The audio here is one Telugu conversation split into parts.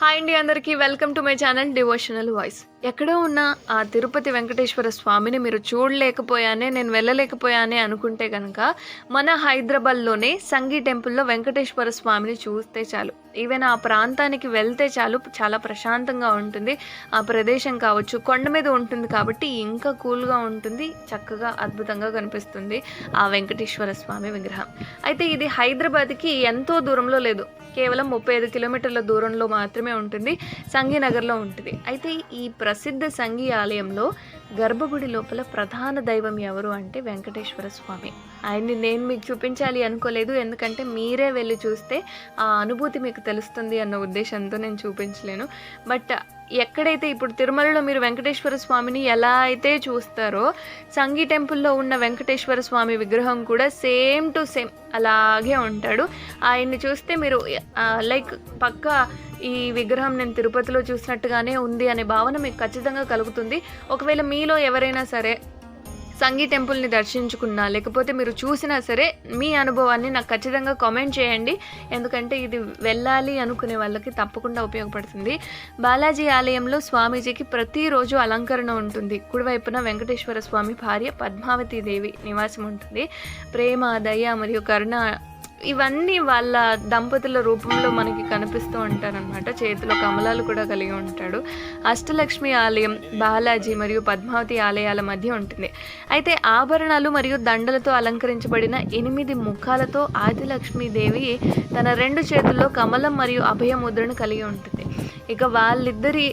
హాయ్ అండి అందరికీ. Welcome to my channel devotional voice. ఎక్కడో ఉన్న ఆ తిరుపతి వెంకటేశ్వర స్వామిని మీరు చూడలేకపోయానే నేను వెళ్ళలేకపోయానే అనుకుంటే కనుక మన హైదరాబాద్లోనే సంగీ టెంపుల్లో వెంకటేశ్వర స్వామిని చూస్తే చాలు. ఈవెన్ ఆ ప్రాంతానికి వెళ్తే చాలు చాలా ప్రశాంతంగా ఉంటుంది. ఆ ప్రదేశం కావచ్చు కొండ మీద ఉంటుంది కాబట్టి ఇంకా కూల్గా ఉంటుంది చక్కగా అద్భుతంగా కనిపిస్తుంది ఆ వెంకటేశ్వర స్వామి విగ్రహం. అయితే ఇది హైదరాబాద్కి ఎంతో దూరంలో లేదు. కేవలం ముప్పై ఐదు కిలోమీటర్ల దూరంలో మాత్రమే ఉంటుంది సంఘీనగర్లో ఉంటుంది. అయితే ఈ ప్రసిద్ధ సంఘీ ఆలయంలో గర్భగుడి లోపల ప్రధాన దైవం ఎవరు అంటే వెంకటేశ్వర స్వామి. ఆయన్ని నేను మీకు చూపించాలి అనుకోలేదు ఎందుకంటే మీరే వెళ్ళి చూస్తే ఆ అనుభూతి మీకు తెలుస్తుంది అన్న ఉద్దేశంతో నేను చూపించలేను. బట్ ఎక్కడైతే ఇప్పుడు తిరుమలలో మీరు వెంకటేశ్వర స్వామిని ఎలా అయితే చూస్తారో సంగీ టెంపుల్లో ఉన్న వెంకటేశ్వర స్వామి విగ్రహం కూడా సేమ్ టు సేమ్ అలాగే ఉంటాడు. ఆయన్ని చూస్తే మీరు లైక్ పక్క ఈ విగ్రహం నేను తిరుపతిలో చూసినట్టుగానే ఉంది అనే భావన మీకు ఖచ్చితంగా కలుగుతుంది. ఒకవేళ మీలో ఎవరైనా సరే సంగీ టెంపుల్ని దర్శించుకున్నా లేకపోతే మీరు చూసినా సరే మీ అనుభవాన్ని నాకు ఖచ్చితంగా కామెంట్ చేయండి. ఎందుకంటే ఇది వెళ్ళాలి అనుకునే వాళ్ళకి తప్పకుండా ఉపయోగపడుతుంది. బాలాజీ ఆలయంలో స్వామీజీకి ప్రతిరోజు అలంకరణ ఉంటుంది. కుడివైపున వెంకటేశ్వర స్వామి భార్య పద్మావతి దేవి నివాసం ఉంటుంది. ప్రేమ దయ మరియు కరుణ ఇవన్నీ వాళ్ళ దంపతుల రూపంలో మనకి కనిపిస్తూ ఉంటారనమాట చేతిలో కమలాలు కూడా కలిగి ఉంటాడు. అష్టలక్ష్మి ఆలయం బాలాజీ మరియు పద్మావతి ఆలయాల మధ్య ఉంటుంది. అయితే ఆభరణాలు మరియు దండలతో అలంకరించబడిన ఎనిమిది ముఖాలతో ఆదిలక్ష్మీదేవి తన రెండు చేతుల్లో కమలం మరియు అభయ ముద్రను కలిగి ఉంటుంది. ఇక వాళ్ళిద్దరి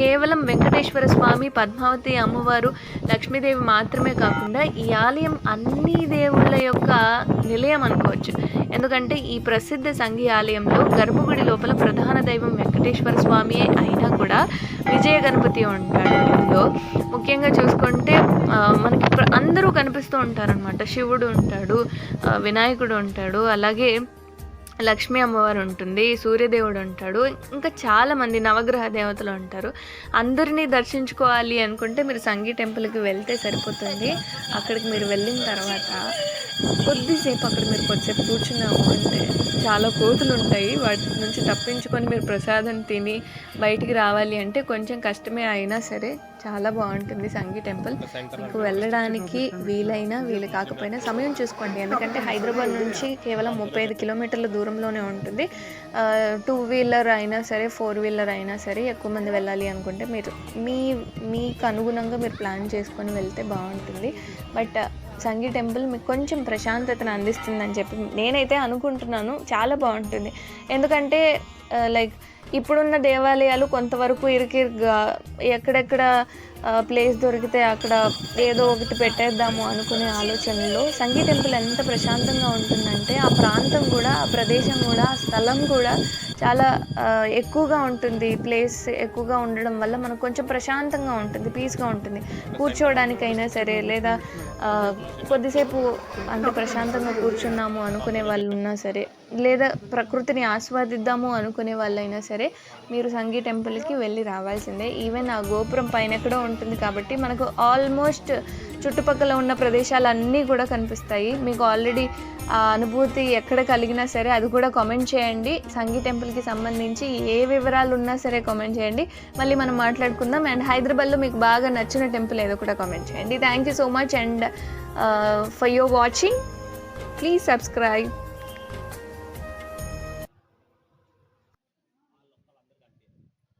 కేవలం వెంకటేశ్వర స్వామి పద్మావతి అమ్మవారు లక్ష్మీదేవి మాత్రమే కాకుండా ఈ ఆలయం అన్ని దేవుళ్ళ యొక్క నిలయం అనుకోవచ్చు. ఎందుకంటే ఈ ప్రసిద్ధ సంఘీ ఆలయంలో గర్భగుడి లోపల ప్రధాన దైవం వెంకటేశ్వర స్వామి అయినా కూడా విజయ గణపతి ఉంటాడు ఇందులో ముఖ్యంగా చూసుకుంటే మనకి అందరూ కనిపిస్తూ ఉంటారనమాట శివుడు ఉంటాడు వినాయకుడు ఉంటాడు. అలాగే లక్ష్మీ అమ్మవారు ఉంటుంది సూర్యదేవుడు ఉంటాడు ఇంకా చాలామంది నవగ్రహ దేవతలు ఉంటారు. అందరినీ దర్శించుకోవాలి అనుకుంటే మీరు సంగీ టెంపుల్కి వెళ్తే సరిపోతుంది. అక్కడికి మీరు వెళ్ళిన తర్వాత కొద్దిసేపు అక్కడ మీరు కొద్దిసేపు కూర్చున్నాము అంటే చాలా కోతులు ఉంటాయి. వాటి నుంచి తప్పించుకొని మీరు ప్రసాదం తిని బయటికి రావాలి అంటే కొంచెం కష్టమే అయినా సరే చాలా బాగుంటుంది సంగీ టెంపుల్. మీకు వెళ్ళడానికి వీలైనా వీలు కాకపోయినా సమయం చూసుకోండి. ఎందుకంటే హైదరాబాద్ నుంచి కేవలం ముప్పై ఐదు కిలోమీటర్ల దూరంలోనే ఉంటుంది. టూ వీలర్ అయినా సరే ఫోర్ వీలర్ అయినా సరే ఎక్కువ మంది వెళ్ళాలి అనుకుంటే మీరు మీ మీకు అనుగుణంగా మీరు ప్లాన్ చేసుకొని వెళ్తే బాగుంటుంది. బట్ సంగీ టెంపుల్ మీకు కొంచెం ప్రశాంతతను అందిస్తుందని చెప్పి నేనైతే అనుకుంటున్నాను. చాలా బాగుంటుంది. ఎందుకంటే లైక్ ఇప్పుడున్న దేవాలయాలు కొంతవరకు ఇరికిరిగా ఎక్కడెక్కడ ప్లేస్ దొరికితే అక్కడ ఏదో ఒకటి పెట్టేద్దాము అనుకునే ఆలోచనలో సంగీ టెంపుల్ ఎంత ప్రశాంతంగా ఉంటుందంటే ఆ ప్రాంతం కూడా ఆ ప్రదేశం కూడా ఆ స్థలం కూడా చాలా ఎక్కువగా ఉంటుంది. ప్లేస్ ఎక్కువగా ఉండడం వల్ల మనకు కొంచెం ప్రశాంతంగా ఉంటుంది పీస్గా ఉంటుంది. కూర్చోవడానికైనా సరే లేదా కొద్దిసేపు అంటే ప్రశాంతంగా కూర్చున్నాము అనుకునే వాళ్ళు ఉన్నా సరే లేదా ప్రకృతిని ఆస్వాదిద్దాము అనుకునే వాళ్ళైనా సరే మీరు సంగీ టెంపుల్కి వెళ్ళి రావాల్సిందే. ఈవెన్ ఆ గోపురం పైన ఎక్కడో ఉంటుంది కాబట్టి మనకు ఆల్మోస్ట్ చుట్టుపక్కల ఉన్న ప్రదేశాలన్నీ కూడా కనిపిస్తాయి. మీకు ఆల్రెడీ ఆ అనుభూతి ఎక్కడ కలిగినా సరే అది కూడా కామెంట్ చేయండి. సంగీ టెంపుల్కి సంబంధించి ఏ వివరాలు ఉన్నా సరే కామెంట్ చేయండి. మళ్ళీ మనం మాట్లాడుకుందాం. అండ్ హైదరాబాద్లో మీకు బాగా నచ్చిన టెంపుల్ ఏదో కూడా కామెంట్ చేయండి. Thank you so much and for your watching please subscribe